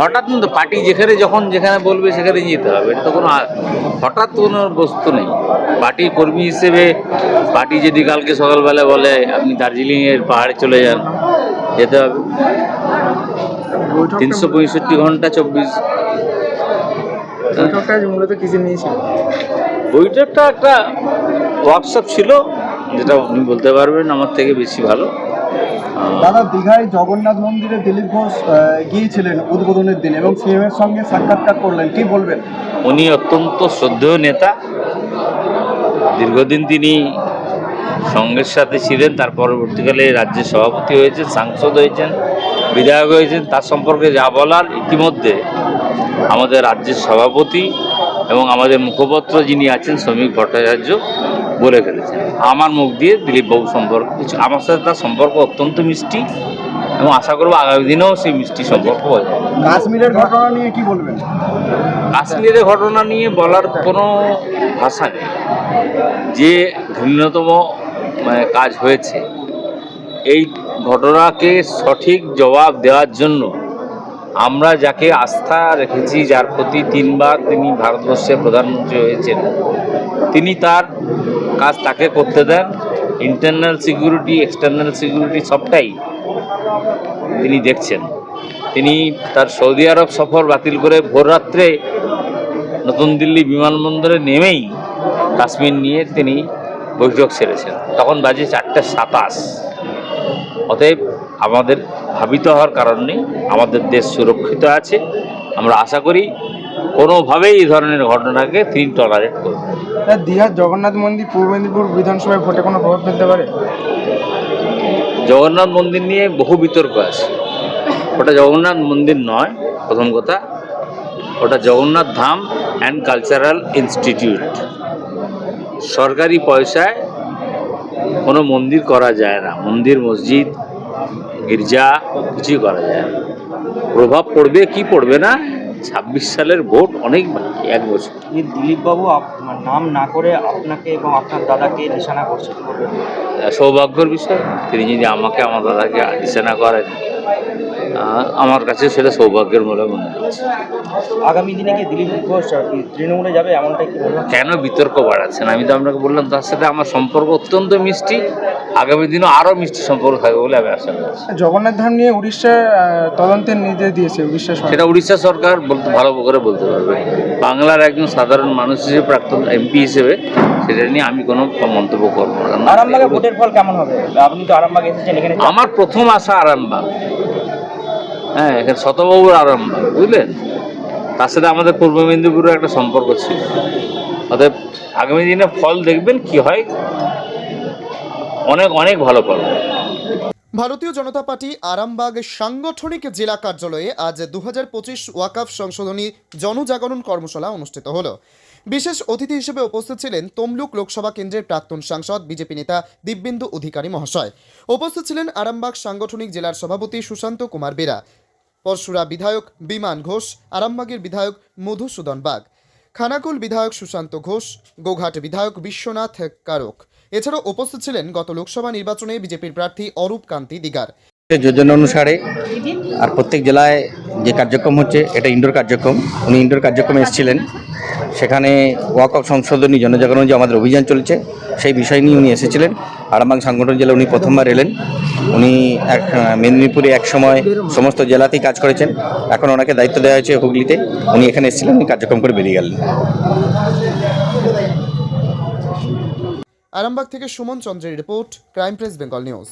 হঠাৎ কিন্তু পার্টি যেখানে যখন যেখানে বলবে সেখানে যেতে হবে। এটা তো কোনো হঠাৎ কোনো বস্তু নেই। পার্টি কর্মী হিসেবে পার্টি যদি কালকে সকালবেলা বলে আপনি দার্জিলিংয়ের পাহাড়ে চলে যান যেতে হবে। তিনশো পঁয়ষট্টি ঘণ্টা চব্বিশ বৈঠকটা মূলত নিয়েছিল? বইটারটা একটা ওয়ার্কশপ ছিল যেটা উনি বলতে পারবেন আমার থেকে বেশি ভালো। দাদা, দীঘায় জগন্নাথ মন্দিরে দিলীপ ঘোষ গিয়েছিলেন উদ্বোধনের দিন এবং সিএম এর সঙ্গে সাক্ষাৎকার করলেন। কি বলবেন? উনি অত্যন্ত শ্রদ্ধেয় নেতা। দীর্ঘদিন তিনি সঙ্গের সাথে ছিলেন, তার পরবর্তীকালে রাজ্যের সভাপতি হয়েছেন, সাংসদ হয়েছেন, বিধায়ক হয়েছেন। তার সম্পর্কে যা বলার, ইতিমধ্যে আমাদের রাজ্যের সভাপতি এবং আমাদের মুখপত্র যিনি আছেন, শ্রমিক ভট্টাচার্য বলে ফেলেছেন। আমার মুখ দিয়ে দিলীপবাবু সম্পর্কে আমার সাথে তার সম্পর্ক অত্যন্ত মিষ্টি এবং আশা করব আগামী দিনেও সেই মিষ্টি সম্পর্ক বজায়। কাশ্মীরের ঘটনা নিয়ে কি বলবেন? কাশ্মীরের ঘটনা নিয়ে বলার কোনো ভাষা নেই। যে ঘৃণ্যতম মানে কাজ হয়েছে এই ঘটনাকে সঠিক জবাব দেওয়ার জন্য আমরা যাকে আস্থা রেখেছি, যার প্রতি তিনবার তিনি ভারতবর্ষের প্রধানমন্ত্রী হয়েছেন, তিনি তার কাজ তাকে করতে দেন। ইন্টারনাল সিকিউরিটি এক্সটার্নাল সিকিউরিটি সবটাই তিনি দেখছেন। তিনি তার সৌদি আরব সফর বাতিল করে ভোররাত্রে নতুন দিল্লি বিমানবন্দরে নেমেই কাশ্মীর নিয়ে তিনি বৈঠক সেরেছেন। তখন বাজে চারটে সাতাশ। অতএব আমাদের ভাবিত হওয়ার কারণ নেই আমাদের দেশ সুরক্ষিত আছে। আমরা আশা করি কোনোভাবেই এই ধরনের ঘটনাকে তিনি টলারেট করবেন দীঘার জগন্নাথ মন্দির পূর্ব মেদিনীপুর বিধানসভায় ভোটে কোনো প্রভাব ফেলতে পারে? জগন্নাথ মন্দির নিয়ে বহু বিতর্ক আছে। ওটা জগন্নাথ মন্দির নয় প্রথম কথা। ওটা Jagannath Dham and cultural institute সরকারি পয়সায় কোনো মন্দির করা যায় না। মন্দির মসজিদ গির্জা কিছুই করা যায় না। প্রভাব পড়বে কি পড়বে না? ছাব্বিশ সালের ভোট অনেক বাকি এক বছর। দিলীপবাবু আপ- নাম না করে আপনাকে এবং আপনার দাদাকে নিশানা করছে সৌভাগ্যর সৌভাগ্যের বিষয় তিনি যদি আমাকে আমার দাদাকে নিশানা করেন আমার কাছে সেটা সৌভাগ্যের বলে মনে হচ্ছে। আগামী দিনে কি দিলীপ ঘোষ তৃণমূলে যাবে? এমনটাই কি কেন বিতর্ক বাড়াচ্ছেন? আমি তো আপনাকে বললাম তার সাথে আমার সম্পর্ক অত্যন্ত মিষ্টি। আগামী দিনও আরও মিষ্টি সম্পর্ক থাকবে বলে আমি আশা করছি। জগন্নাথ ধাম নিয়ে উড়িষ্যা তদন্তের নির্দেশ দিয়েছে উড়িষ্যা সরকার। সেটা উড়িষ্যা সরকার বলতে ভালো করে বলতে পারবে। বাংলার একজন সাধারণ মানুষ হিসেবে প্রাক্তন এমপি হিসেবে সেটা নিয়ে আমি কোনো মন্তব্য করব না। আরামবাগে ভোটের ফল কেমন হবে? আপনি তো আরামবাগ এসেছেন এখানে আমার প্রথম আশা আরামবাগ। হ্যাঁ এখানে শতবাবুর আরামবাগ বুঝলেন? তার সাথে আমাদের পূর্ব মেদিনীপুরের একটা সম্পর্ক ছিল। অতএব আগামী দিনে ফল দেখবেন কি হয়। অনেক অনেক ভালো ফল। ভারতীয় জনতা পার্টি আরামবাগ সাংগঠনিক জেলা কার্যালয়ে আজ দু হাজার পঁচিশ ওয়াকাফ সংশোধনী জনজাগরণ কর্মশালা অনুষ্ঠিত হলো। বিশেষ অতিথি হিসেবে উপস্থিত ছিলেন তমলুক লোকসভা কেন্দ্রের প্রাক্তন সাংসদ, বিজেপি নেতা দিব্যেন্দু অধিকারী মহাশয়। উপস্থিত ছিলেন আরামবাগ সাংগঠনিক জেলার সভাপতি সুশান্ত কুমার বেরা পরশুরা বিধায়ক বিমান ঘোষ, আরামবাগের বিধায়ক মধুসূদন বাগ, খানাকুল বিধায়ক সুশান্ত ঘোষ, গোঘাট বিধায়ক বিশ্বনাথ কারক। এছাড়াও উপস্থিত ছিলেন গত লোকসভা নির্বাচনে বিজেপির প্রার্থী অরূপ কান্তি দিগার। যোজনা অনুসারে আর প্রত্যেক জেলায় যে কার্যক্রম হচ্ছে, এটা ইনডোর কার্যক্রম। উনি ইনডোর কার্যক্রমে এসেছিলেন। সেখানে ওয়াক অফ সংশোধনী জনজাগরণ যে আমাদের অভিযান চলছে, সেই বিষয় নিয়ে উনি এসেছিলেন। আরামবাগ সাংগঠনিক জেলা উনি প্রথমবার এলেন। উনি এক, মেদিনীপুরে এক সময় সমস্ত জেলাতেই কাজ করেছেন। এখন ওনাকে দায়িত্ব দেওয়া হয়েছে হুগলিতে। উনি এখানে এসেছিলেন, উনি কার্যক্রম করে বেরিয়ে গেলেন। আরামবাগ থেকে সুমন চন্দ্রের report, crime press, Bengal news.